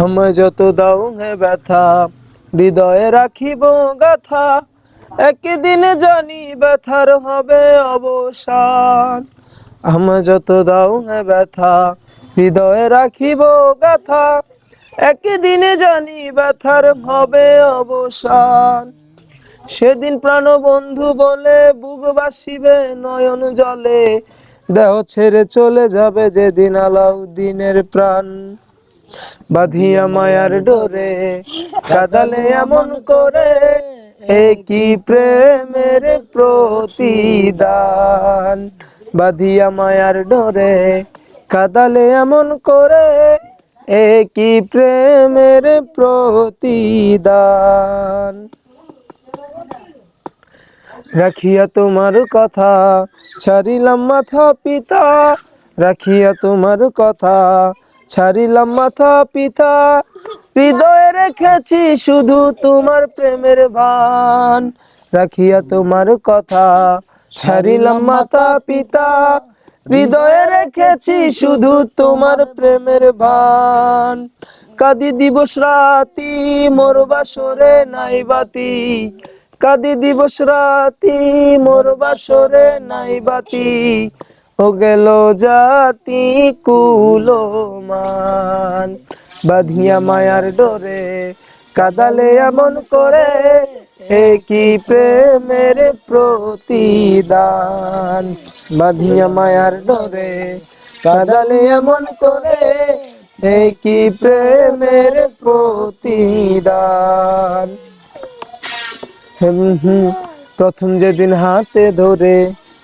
আমায় যত দাও হে ব্যথা, হৃদয়ে রাখিব গাথা, একদিনে জানি ব্যথার হবে অবসান। আমায় যত দাও হে ব্যথা, হৃদয়ে রাখিব গাথা, একদিনে জানি ব্যথার হবে অবসান। সেদিন প্রাণ বন্ধু বলে, বুক বাসিবে নয়ন জলে, দেহ ছেড়ে চলে যাবে যেদিন আলাউদ্দিনের প্রাণ। বাঁধিয়া মায়ার ডোরে, কাদালে এমন করে এ কি প্রেমের প্রতিদান? বাঁধিয়া মায়ার ডোরে, কাদালে এমন করে এ কি প্রেমের প্রতিদান? রাখিয়া তোমার কথা ছাড়িলাম মাথা পিতা রাখিয়া তোমার কথা ছাড়িলাম মাথা পিতা, হৃদয়ে রেখেছি শুধু তোমার প্রেমের ভান। রাখিয়া তোমার কথা, ছাড়িলাম মাতা পিতা, হৃদয়ে রেখেছি শুধু তোমার প্রেমের ভান। কাদি দিবস রাতি, মোর বাসরে নাই বাতি। কাদি দিবস রাতি, মোর বাসরে নাই বাতি। ও গেল জাতি কুলমান। বাঁধিয়া মায়ার ডোরে কাদালে এমন করে এ কি প্রেমের প্রতিদান। বাঁধিয়া মায়ার ডোরে কাদালে এমন করে এ কি প্রেমের প্রতিদান। প্রথম যেদিন হাতে ধরে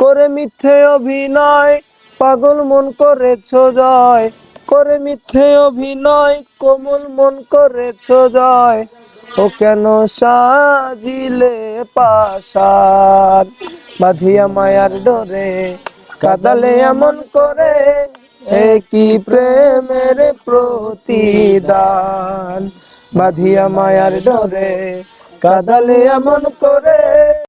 করে মিথ্যে অভিনয়, পাগল মন করেছ জয়। করে মিথ্যে অভিনয়, কোমল মন করেছ জয়। ও কেন সাজিলে পাশার বাঁধিয়া মায়ার ডোরে কাদালে এমন করে, এ কি প্রেমের প্রতিদান? বাঁধিয়া মায়ার ডোরে কাদালে এমন করে